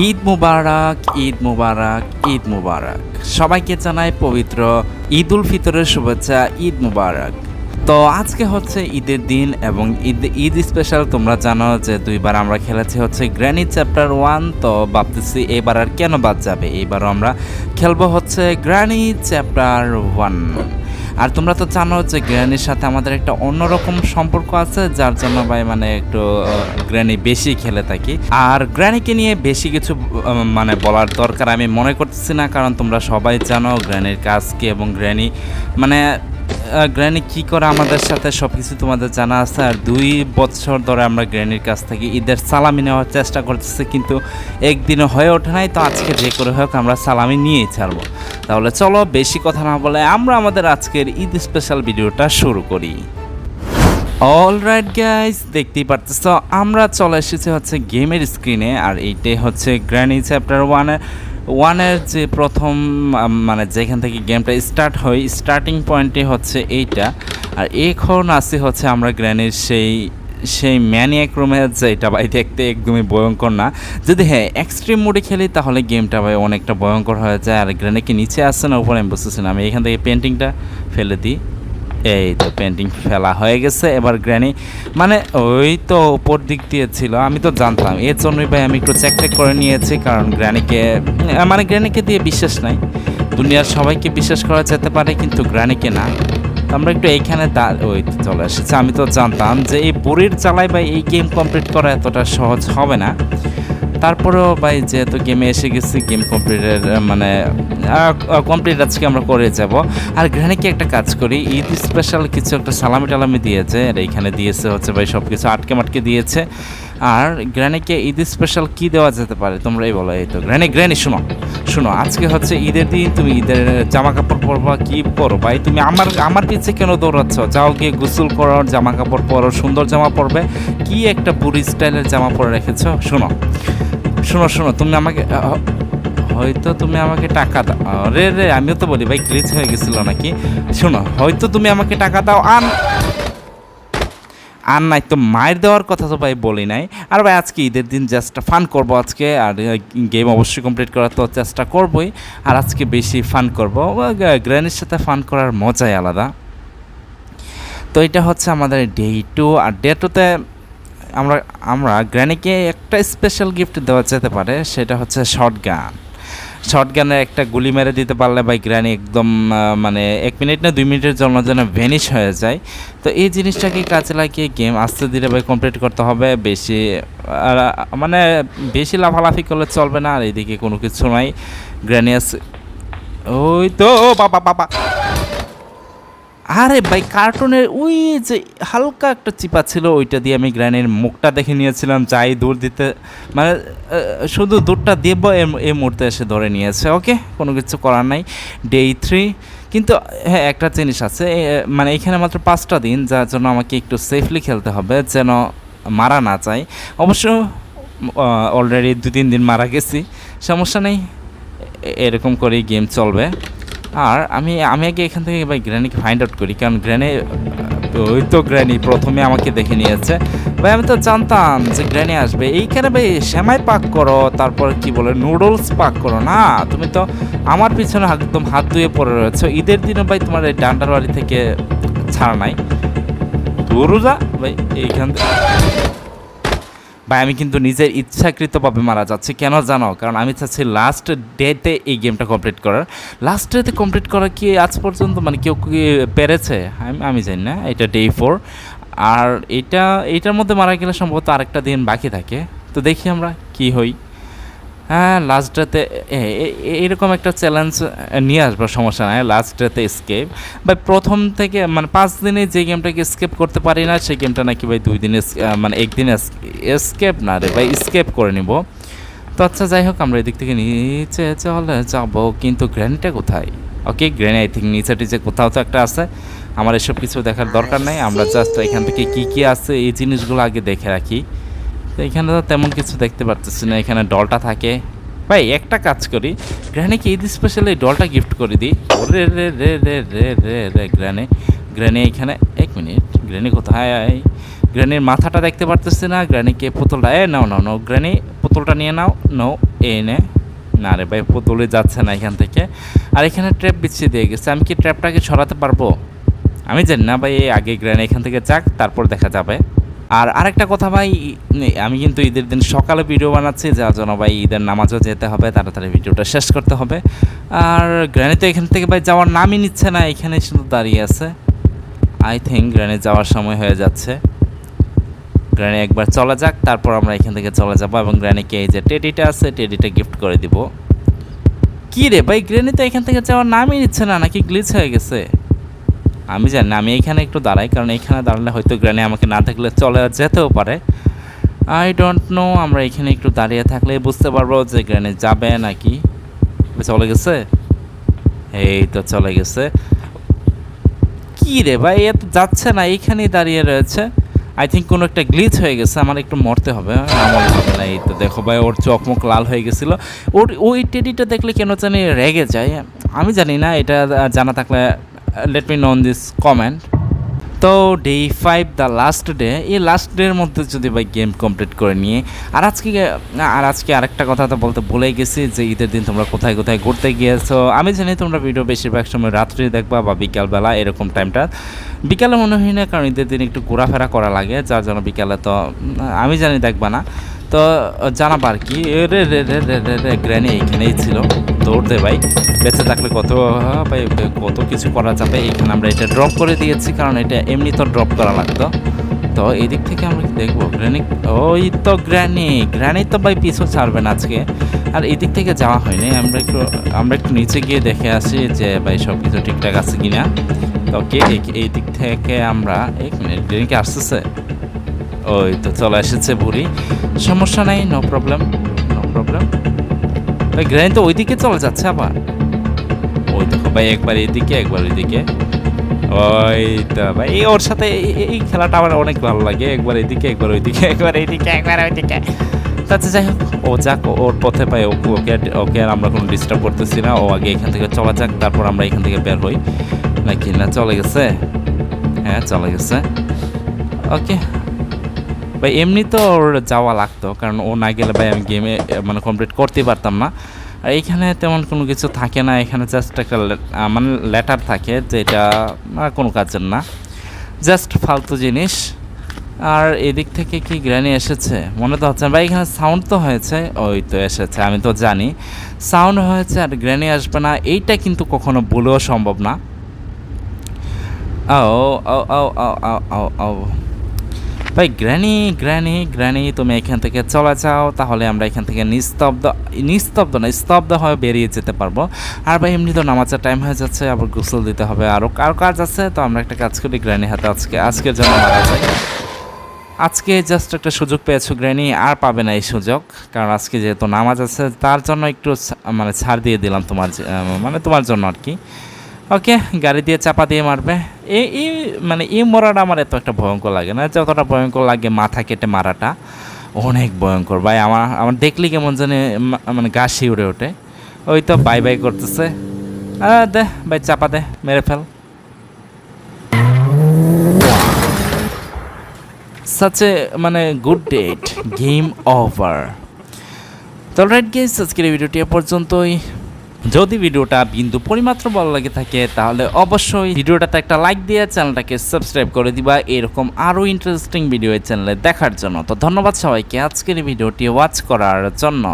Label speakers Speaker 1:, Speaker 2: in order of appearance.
Speaker 1: ঈদ মুবারক ঈদ মুবারক ঈদ মুবারক। সবাইকে জানাই পবিত্র ঈদ উল ফিতরের শুভেচ্ছা, ঈদ মুবারক। তো আজকে হচ্ছে ঈদের দিন এবং ঈদ ঈদ স্পেশাল তোমরা জানো যে দুইবার আমরা খেলেছি হচ্ছে গ্র্যানি চ্যাপ্টার ওয়ান তো ভাবতেছি এবার আর কেন বাদ যাবে? এবারও আমরা খেলব হচ্ছে গ্র্যানি চ্যাপ্টার ওয়ান আর তোমরা তো জানো যে গ্র্যানির সাথে আমাদের একটা অন্যরকম সম্পর্ক আছে, যার জন্য ভাই মানে একটু গ্র্যানি বেশি খেলে থাকি। আর গ্র্যানিকে নিয়ে বেশি কিছু মানে বলার দরকার আমি মনে করতেছি না, কারণ তোমরা সবাই জানো গ্র্যানির কাজকে এবং গ্র্যানি মানে গ্র্যানি, কি করে আমাদের সাথে সব কিছু তোমাদের জানা আছে? আর দুই বছর ধরে আমরা গ্র্যানির কাছ থেকে ঈদের সালামি নেওয়ার চেষ্টা করতেছি, কিন্তু একদিনও হয়ে ওঠে নাই। তো আজকে যে করে হোক আমরা সালামি নিয়েই ছাড়বো। তাহলে চলো, বেশি কথা না বলে আমরা আমাদের আজকের ঈদ স্পেশাল ভিডিওটা শুরু করি। অল রাইট গাইস দেখতেই পারতেছ, আমরা চলে এসেছি হচ্ছে গেমের স্ক্রিনে আর এইটাই হচ্ছে গ্র্যানি চ্যাপ্টার ওয়ানের ওয়ানের যে প্রথম মানে যেখান থেকে গেমটা স্টার্ট হয় স্টার্টিং পয়েন্টে হচ্ছে এইটা। আর এখন আসি হচ্ছে আমরা গ্র্যানির সেই সেই ম্যানিয়াক রুমে যেটা ভাই দেখতে একদমই ভয়ঙ্কর না। যদি হ্যাঁ এক্সট্রিম মোডে খেলি তাহলে গেমটা ভাই অনেকটা ভয়ঙ্কর হয়ে যায়। আর গ্রেনে কি নিচে আসছে না উপরে? আমি বুঝতেছি না। আমি এখান থেকে পেন্টিংটা ফেলে দিই। এই তো পেন্টিং ফেলা হয়ে গেছে, এবার গ্র্যানি মানে ওই তো উপর দিক দিয়ে ছিল, আমি তো জানতাম। এর জন্যই ভাই আমি একটু চেক টেক করে নিয়েছি, কারণ গ্র্যানিকে মানে গ্র্যানিকে দিয়ে বিশ্বাস নাই। দুনিয়ার সবাইকে বিশ্বাস করা যেতে পারে, কিন্তু গ্র্যানিকে না। আমরা একটু এইখানে ওই চলে এসেছে। আমি তো জানতাম যে এই বুড়ির চালায় ভাই এই গেম কমপ্লিট করা এতটা সহজ হবে না। তারপরেও ভাই যেহেতু গেমে এসে গেছি গেম কমপ্লিটের মানে কমপ্লিট আজকে আমরা করে যাব। আর গ্রানিকে একটা কাজ করি, ঈদ স্পেশাল কিছু একটা সালামি টালামি দিয়েছে, আর এইখানে দিয়েছে হচ্ছে ভাই সব কিছু আটকে মাটকে দিয়েছে। আর গ্র্যানিকে ঈদ স্পেশাল কি দেওয়া যেতে পারে তোমরা এই বলো এই তো। গ্র্যানি গ্র্যানি শোনো শোনো, আজকে হচ্ছে ঈদের দিন, তুমি ঈদের জামা কাপড় পরবা, কি পরো? ভাই, তুমি আমার আমার পিছে কেন দৌড়াচ্ছ? যাও গিয়ে গোসল করো জামা কাপড় পরো, সুন্দর জামা পরবে। কি একটা বুড়ি স্টাইলের জামা পরে রেখেছো? শোনো শোনো শোনো, তুমি আমাকে হয়তো তুমি আমাকে টাকা দাও। রে রে, আমিও তো বলি, ভাই গ্লিচ হয়ে গেছিল নাকি? শোনো, হয়তো তুমি আমাকে টাকা দাও, আন। আর নাই তো মায়ের দেওয়ার কথা তো ভাই বলি নাই। আর ভাই, আজকে ঈদের দিন জাস্ট ফান করব আজকে, আর গেম অবশ্যই কমপ্লিট করার তো চেষ্টা করবই। আর আজকে বেশি ফান করব। গ্র্যানির সাথে ফান করার মজাই আলাদা। তো এটা হচ্ছে আমাদের ডে টু আর ডে টুতে আমরা আমরা গ্র্যানিকে একটা স্পেশাল গিফট দেওয়া যেতে পারে, সেটা হচ্ছে শর্ট গান শর্ট গানের একটা গুলি মেরে দিতে পারলে ভাই গ্র্যানি একদম মানে এক মিনিট না দুই মিনিটের জন্য যেন ভ্যানিশ হয়ে যায়। তো এই জিনিসটাকে কাজে লাগিয়ে গেম আস্তে ধীরে ভাই কমপ্লিট করতে হবে, বেশি মানে বেশি লাফালাফি করলে চলবে না, আর এদিকে কোনো কিছু নাই। গ্র্যানিয়াস, ওই তো, বাবা বাবা। আরে ভাই কার্টুনের ওই যে হালকা একটা চিপা ছিল, ওইটা দিয়ে আমি গ্র্যানের মুখটা দেখে নিয়েছিলাম, যাই দূর দিতে মানে শুধু দূরটা দেব এই মুহূর্তে এসে ধরে নিয়েছে ওকে কোনো কিছু করার নাই। ডে থ্রি কিন্তু হ্যাঁ একটা জিনিস আছে মানে এখানে মাত্র পাঁচটা দিন, যার জন্য আমাকে একটু সেফলি খেলতে হবে, যেন মারা না যায়। অবশ্য অলরেডি দু তিন দিন মারা গেছি, সমস্যা নেই এরকম করেই গেম চলবে। আর আমি আমি আগে এখান থেকে ভাই গ্র্যানিকে ফাইন্ড আউট করি, কারণ গ্র্যানি ওই তো গ্র্যানি প্রথমে আমাকে দেখে নিয়েছে। ভাই, আমি তো জানতাম যে গ্র্যানি আসবে। এইখানে ভাই সেমাই পাক করো, তারপর কি বলে নুডলস পাক করো। না, তুমি তো আমার পিছনে একদম হাত ধুয়ে পড়ে রয়েছো। ঈদের দিনে ভাই তোমার এই ডান্ডার বাড়ি থেকে ছাড়া নাই। দুরুজা ভাই, এইখান থেকে ভাই, আমি কিন্তু নিজের ইচ্ছাকৃতভাবে মারা যাচ্ছি। কেন জানো? কারণ আমি চাচ্ছি লাস্ট ডেতে এই গেমটা কমপ্লিট করার। লাস্ট ডেতে কমপ্লিট করা কি আজ পর্যন্ত? মানে কেউ কি পেরেছে? আমি আমি জানি না, এটা ডে ফোর আর এটা, এটার মধ্যে মারা গেলে সম্ভবত আরেকটা দিন বাকি থাকে। তো দেখি আমরা কি হই। হ্যাঁ লাস্ট ডেতে এরকম একটা চ্যালেঞ্জ নিয়ে আসব, সমস্যা নাই লাস্ট ডেতে স্কেপ ভাই প্রথম থেকে মানে পাঁচ দিনে যে গেমটাকে স্কেপ করতে পারি না, সেই গেমটা নাকি ভাই দুই দিনে মানে একদিন স্কেপ না রে ভাই স্কেপ করে নিব। তো আচ্ছা যাই হোক, আমরা এদিক থেকে নিচে চলে যাব, কিন্তু গ্র্যানিটা কোথায়? ওকে গ্র্যানি আই থিঙ্ক নিচে টিচে কোথাও তো একটা আছে। আমার এসব কিছু দেখার দরকার নাই, আমরা জাস্ট এখান থেকে কি কি আছে, এই জিনিসগুলো আগে দেখে রাখি। তো এখানে তো তেমন কিছু দেখতে পারতেছি না, এখানে ডলটা থাকে। ভাই, একটা কাজ করি গ্র্যানিকে ঈদ স্পেশাল এই ডলটা গিফট করে দিই। রে রে রে রে রে রে রে, গ্র্যানি। গ্র্যানি এখানে, এক মিনিট, গ্র্যানি কোথায়? গ্র্যানির মাথাটা দেখতে পারতেছি না গ্র্যানিকে পুতুলটা? এ, নাও নাও নাও, গ্র্যানি, পুতুলটা নিয়ে নাও নো এ নে। না রে ভাই পুতুলে যাচ্ছে না এখান থেকে। আর এখানে ট্র্যাপ বিছিয়ে দিয়ে গেছে, আমি কি ট্র্যাপটাকে সরাতে পারব? আমি জানি না ভাই, আগে গ্র্যানি এখান থেকে যাক, তারপর দেখা যাবে। আর আরেকটা কথা ভাই আমি কিন্তু ঈদের দিন সকালে ভিডিও বানাচ্ছি যার জন্য ভাই ঈদের নামাজও যেতে হবে, তাড়াতাড়ি ভিডিওটা শেষ করতে হবে। আর গ্র্যানি তো এখান থেকে ভাই যাওয়ার নামই নিচ্ছে না, এখানে শুধু দাঁড়িয়ে আছে। আই থিঙ্ক গ্র্যানি যাওয়ার সময় হয়ে যাচ্ছে। গ্র্যানি একবার চলে যাক, তারপর আমরা এখান থেকে চলে যাব এবং গ্র্যানিকে এই যে টেডিটা আছে টেডিটা গিফট করে দিব। কী রে ভাই গ্র্যানি তো এখান থেকে যাওয়ার নামই নিচ্ছে না, নাকি গ্লিচ হয়ে গেছে? আমি জানি না, আমি এখানে একটু দাঁড়াই, কারণ এখানে দাঁড়ালে হয়তো গ্র্যানি আমাকে না থাকলে চলে যেতেও পারে। আই ডোন্ট নো আমরা এখানে একটু দাঁড়িয়ে থাকলে বুঝতে পারব যে গ্র্যানি যাবে নাকি। চলে গেছে? এই তো চলে গেছে। কি রে ভাই, এ তো যাচ্ছে না এইখানেই দাঁড়িয়ে রয়েছে। আই থিঙ্ক কোনো একটা গ্লিচ হয়ে গেছে, আমার একটু মরতে হবে না হবে না, এই তো দেখো ভাই, ওর চোখ মুখ লাল হয়ে গেছিল। ওর, ওই টেডিটা দেখলে কেন জানি রেগে যায়। আমি জানি না, এটা জানা থাকলে let me know this comment তো day five the last day এই লাস্ট ডের মধ্যে যদি ভাই গেম কমপ্লিট করে নিয়ে, আর আজকে আর আজকে আরেকটা কথা তো বলতে ভুলেই গেছি যে ঈদের দিন তোমরা কোথায় কোথায় ঘুরতে গিয়েছো। আমি জানি তোমরা ভিডিও বেশিরভাগ সময় রাত্রি দেখবা বা বিকালবেলা এরকম টাইমটা বিকালে মনে হয় না, কারণ ঈদের দিন একটু ঘোরাফেরা করা লাগে, যার জন্য বিকালে তো আমি জানি দেখবা না। তো জানাব আর কি। রে রে রে রে রে রে, গ্র্যানি এইখানেই ছিল। দৌড় দে ভাই। বেঁচে থাকলে কত হ্যাঁ ভাই, কত কিছু করা যাবে। এখানে আমরা এটা ড্রপ করে দিয়েছি, কারণ এটা এমনি তো ড্রপ করা লাগতো। তো এই দিক থেকে আমরা কি দেখব? গ্র্যানি, ওই তো গ্র্যানি। গ্র্যানি তো ভাই পিছু ছাড়বে না আজকে। আর এই দিক থেকে যাওয়া হয়নি। আমরা একটু আমরা একটু নিচে গিয়ে দেখে আসি যে ভাই সব কিছু ঠিকঠাক আছে কিনা। তো কে এই- দিক থেকে আমরা এক মিনিট গ্র্যানি কি আসতেছে। ওই তো, চলে এসেছে বুড়ি। সমস্যা নাই নো প্রবলেম নো প্রবলেম ভাই গ্র্যানি তো ওইদিকে চলে যাচ্ছে আবার। ওই দেখো ভাই, একবার এইদিকে একবার ওইদিকে। ওই তো ভাই, এই ওর সাথে এই- খেলাটা আমার অনেক ভালো লাগে। একবার এদিকে, একবার ওইদিকে, একবার এইদিকে একবার ওইদিকে। আচ্ছা যাই হোক, ও যাক ওর পথে পাই, ওকে ওকে ওকে আর আমরা কোনো ডিস্টার্ব করতেছি না। ও আগে এখান থেকে চলা যাক, তারপর আমরা এখান থেকে বের হই। নাকি না, চলে গেছে? হ্যাঁ চলে গেছে। ওকে। ভাই, এমনি তো ওর যাওয়া লাগতো, কারণ ও না গেলে ভাই আমি গেমে মানে কমপ্লিট করতে পারতাম না। আর এইখানে তেমন কোনো কিছু থাকে না, এখানে জাস্ট একটা মানে লেটার থাকে যেটা কোনো কাজের না। জাস্ট ফালতু জিনিস। আর এদিক থেকে কি গ্র্যানি এসেছে? মনে তো হচ্ছে। ভাই, এখানে সাউন্ড তো হয়েছে। ওই তো এসেছে, আমি তো জানি। সাউন্ড হয়েছে আর গ্র্যানি আসবে না, এইটা কিন্তু কখনো বলেও সম্ভব না। ও ও ও ও ও ও ও। ভাই, গ্র্যানি গ্র্যানি গ্র্যানি, তুমি এখান থেকে চলে যাও, তাহলে আমরা এখান থেকে নিস্তব্ধ নিস্তব্ধ না স্তব্ধ হয়ে বেরিয়ে যেতে পারব। আর ভাই, এমনি তো নামাজের টাইম হয়ে যাচ্ছে, আবার গোসল দিতে হবে আরও কারও কাজ আছে? তো আমরা একটা কাজ করি গ্র্যানি হাতে আজকে, আজকের জন্য মারা আজকে জাস্ট একটা সুযোগ পেয়েছ, গ্র্যানি, আর পাবে না এই সুযোগ, কারণ আজকে যেহেতু নামাজ আছে, তার জন্য একটু মানে ছাড় দিয়ে দিলাম তোমার মানে তোমার জন্য আর কি। ওকে গাড়ি দিয়ে চাপা দিয়ে মারবে। এই এই মানে এই মরাটা আমার এত একটা ভয়ঙ্কর লাগে না, যতটা ভয়ঙ্কর লাগে মাথা কেটে মারাটা, অনেক ভয়ঙ্কর। ভাই, আমার আমার দেখলি কেমন জানি মানে গা শিউরে ওঠে। ওই তো বাই বাই করতেছে। দে, ভাই, চাপা দে, মেরে ফেল। সাচ মানে গুড ডেট গেম ওভার তো রাইট গেস আজকের ভিডিওটি এ পর্যন্তই। যদি ভিডিওটা বিন্দু পরিমাত্র ভালো লাগে থাকে, তাহলে অবশ্যই ভিডিওটাতে একটা লাইক দিয়ে চ্যানেলটাকে সাবস্ক্রাইব করে দিবা। এরকম আরও ইন্টারেস্টিং ভিডিও এই চ্যানেলে দেখার জন্য। তো ধন্যবাদ সবাইকে আজকের ভিডিওটি ওয়াচ করার জন্য।